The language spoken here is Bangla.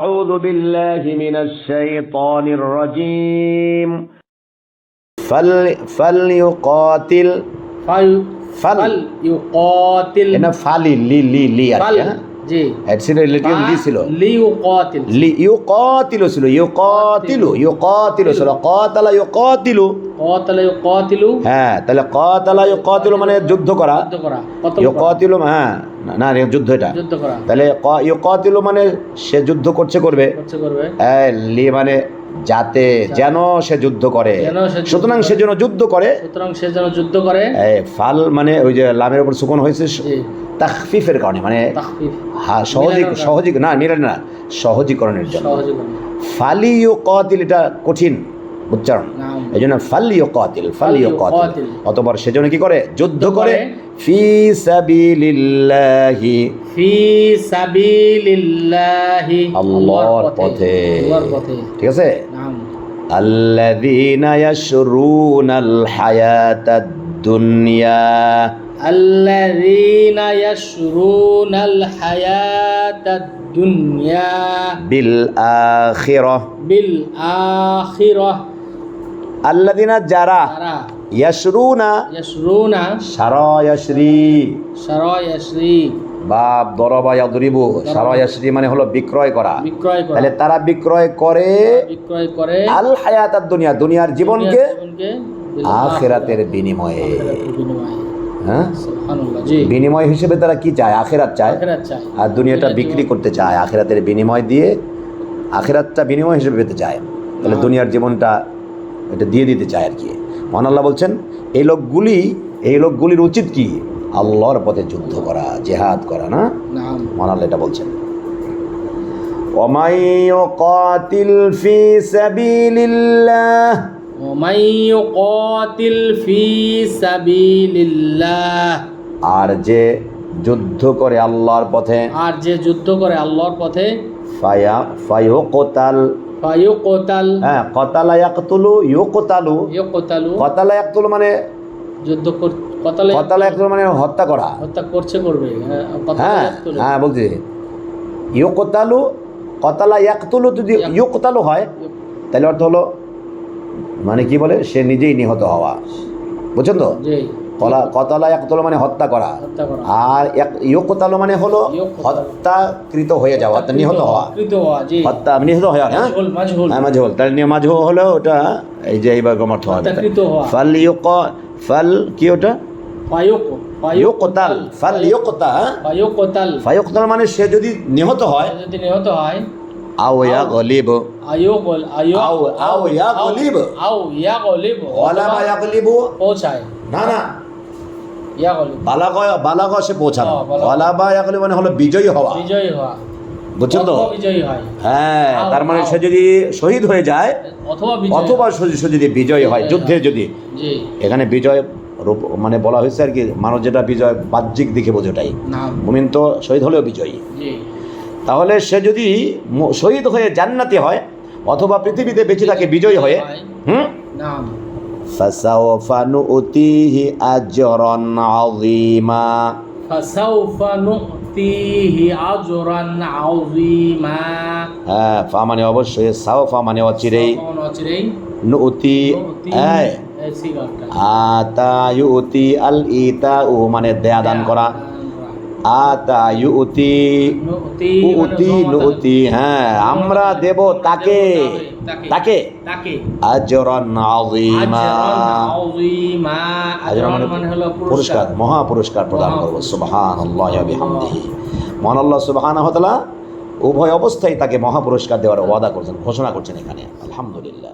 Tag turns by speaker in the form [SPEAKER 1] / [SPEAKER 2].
[SPEAKER 1] أعوذ بالله من الشيطان الرجيم. فل فليقاتل فل فل فليقاتل. هنا فل لي
[SPEAKER 2] لي
[SPEAKER 1] لي فل
[SPEAKER 2] জি।
[SPEAKER 1] ছিল লি ছিল।
[SPEAKER 2] লিউকাতিল।
[SPEAKER 1] লি ইউকাতিলু ছিল ইউকাতিলু ইউকাতিলু। ছিল কাতালা ইউকাতিলু।
[SPEAKER 2] কাতালা ইউকাতিলু।
[SPEAKER 1] হ্যাঁ তাহলে কাতালা ইউকাতিলু মানে যুদ্ধ করা।
[SPEAKER 2] যুদ্ধ করা কত
[SPEAKER 1] হ্যাঁ না, যুদ্ধ এটা।
[SPEAKER 2] যুদ্ধ করা।
[SPEAKER 1] তাহলে ইউকাতিলু মানে সে যুদ্ধ করছে করবে।
[SPEAKER 2] করছে করবে।
[SPEAKER 1] এই, লি মানে যাতে যেন সে যুদ্ধ করে। সুতরাং সে যেন যুদ্ধ করে।
[SPEAKER 2] সুতরাং সে যেন যুদ্ধ করে।
[SPEAKER 1] ফাল মানে ওই যে লামের উপর সুকন হয়েছে তাখফিফের কারণে মানে
[SPEAKER 2] হ্যাঁ
[SPEAKER 1] হা- সহজী
[SPEAKER 2] মিলানোর
[SPEAKER 1] সহজী না মিলেন না সহজীকরণের জন্য। ফালি ইউ কাতিল এটা কঠিন। উচ্চারণ
[SPEAKER 2] নাম
[SPEAKER 1] এই জন্য ফালি ইউ কাতিল ফালি ইউ কাতিল
[SPEAKER 2] ফালিয়ুকাতিল।
[SPEAKER 1] অতবার সেজন্য কি করে যুদ্ধ করে
[SPEAKER 2] করে।
[SPEAKER 1] ফি সাবিলিল্লাহি
[SPEAKER 2] ফি সাবিলিল্লাহি
[SPEAKER 1] আল্লাহর পথে
[SPEAKER 2] আল্লাহর পথে
[SPEAKER 1] ঠিক আছে
[SPEAKER 2] নাম
[SPEAKER 1] الذين يشرون الحياة الدنيا
[SPEAKER 2] الذين يشرون الحياة الدنيا
[SPEAKER 1] بالآخرة
[SPEAKER 2] بالآخرة
[SPEAKER 1] আল্লাদিনা
[SPEAKER 2] যারা
[SPEAKER 1] ইয়াসরুনা ইয়াসরুনা
[SPEAKER 2] সারয়াশ্রী সারয়াশ্রী
[SPEAKER 1] বা দরবা ইয়াদরিবু। সারয়াশ্রী মানে হলো বিক্রয় করা।
[SPEAKER 2] বিক্রয় করা।
[SPEAKER 1] তাহলে তারা বিক্রয় করে
[SPEAKER 2] বিক্রয় করে
[SPEAKER 1] আল হায়াতাত দুনিয়া দুনিয়ার জীবনকে আখিরাতের বিনিময়ে। হ্যাঁ? বিনিময় হিসেবে তারা কি চায়? আখেরাত চায়। আর দুনিয়াটা বিক্রি করতে চায়। আখেরাতের বিনিময় দিয়ে আখেরাতটা বিনিময় হিসেবে পেতে চায়। তাহলে হ্যাঁ। দুনিয়ার জীবনটা এটা দিয়ে দিতে চায় আর কি। মহান আল্লাহ বলছেন এই লোকগুলি এই লোকগুলির উচিত কি? আল্লাহর পথে যুদ্ধ করা জেহাদ করা না? মহান আল্লাহ এটা বলছেন। আর যে যুদ্ধ করে আল্লাহর পথে
[SPEAKER 2] আর যে যুদ্ধ করে আল্লাহর পথে
[SPEAKER 1] ফায়া ফায়ুকতাল হ্যাঁ কতালা ইয়াকতুলু ইউকতালু।
[SPEAKER 2] ইয়কতালু
[SPEAKER 1] কতালা ইয়াকতুলু মানে
[SPEAKER 2] যুদ্ধ কতালা
[SPEAKER 1] ইয়াকতুলু। মানে হত্যা করা।
[SPEAKER 2] হত্যা করছে করবে হ্যাঁ,
[SPEAKER 1] হ্যাঁ
[SPEAKER 2] ইয়াকতুলু।
[SPEAKER 1] হ্যাঁ বলছি। ইউকতালু কতালা ইয়াকতুলু যদি ইউকতালু হয় তাহলে অর্থ হলো মানে কি বলে সে নিজেই নিহত হওয়া। বুঝছেন তো? কলা কতালা ইয়াকতুলু মানে হত্যা করা। আর এক- ইউকতালু মানে হলো। হত্যাকৃত হয়ে যাওয়া অর্থাৎ নিহত হওয়া। হত্যা নিহত হওয়া হ্যাঁ? হ্যাঁ মাঝহল তাহলে নিয়ে মাঝহ হলো ওটা এই যে এইবার গমর্থ হবে। ফাল ইউক ফাল কি ওটা? ফাল
[SPEAKER 2] ফায়ুকতাল
[SPEAKER 1] ফায়ুকতাল মানে সে যদি নিহত হয়
[SPEAKER 2] যদি নিহত হয়
[SPEAKER 1] গলিব। ওয়ালা মা ইয়াগলিবু।
[SPEAKER 2] পৌঁছায়।
[SPEAKER 1] না না। বালাগ বালাগ সে পৌঁছানো
[SPEAKER 2] হ্যাঁ, বালাগ।
[SPEAKER 1] বা ইয়াগলিব মানে হলো বিজয়ী হওয়া।
[SPEAKER 2] বিজয়ী হওয়া।
[SPEAKER 1] বুঝছেন তো?
[SPEAKER 2] হয়।
[SPEAKER 1] তার মানে সে যদি শহীদ হয়ে যায়
[SPEAKER 2] অথবা
[SPEAKER 1] সে- যদি বিজয় হয় যুদ্ধে যদি। এখানে বিজয় রূপ মানে বলা হয়েছে আর কি মানুষ যেটা বিজয় বাহ্যিক দিকে বোঝোটাই
[SPEAKER 2] নাম
[SPEAKER 1] মুমিন তো শহীদ হলেও বিজয়ী। তাহলে সে যদি শহীদ হয়ে জান্নাতি হয় অথবা পৃথিবীতে বেঁচে থাকে বিজয়ী হয়ে হুম? فسوف نؤتيه أجرا عظيما
[SPEAKER 2] فسوف نؤتيه أجرا عظيما
[SPEAKER 1] হ্যাঁ ফা মানে অবশ্যই সাওফা মানে অচিরেই
[SPEAKER 2] سوف نؤتيه
[SPEAKER 1] নুতি হ্যাঁ
[SPEAKER 2] এই সিগারটা
[SPEAKER 1] আতা ইউতি আল ইতা উ মানে দেয়া দান করা আতা ইউতি
[SPEAKER 2] নুতি
[SPEAKER 1] উতি নুতি হ্যাঁ আমরা দেব তাকে। তাকে।
[SPEAKER 2] তাকে?
[SPEAKER 1] আজরান আযীমা।
[SPEAKER 2] আযীমা।
[SPEAKER 1] আজরান
[SPEAKER 2] আজরান
[SPEAKER 1] মানে
[SPEAKER 2] মানে হলো
[SPEAKER 1] পুরস্কার।
[SPEAKER 2] পুরস্কার।
[SPEAKER 1] মহা পুরস্কার প্রদান করব। সুবহানাল্লাহি ওয়া বিহামদিহি। মহান আল্লাহ সুবহানাহু ওয়া তাআলা উভয় অবস্থায় তাকে মহা পুরস্কার দেওয়ার ওয়াদা করছেন ঘোষণা করছেন এখানে। আলহামদুলিল্লাহ।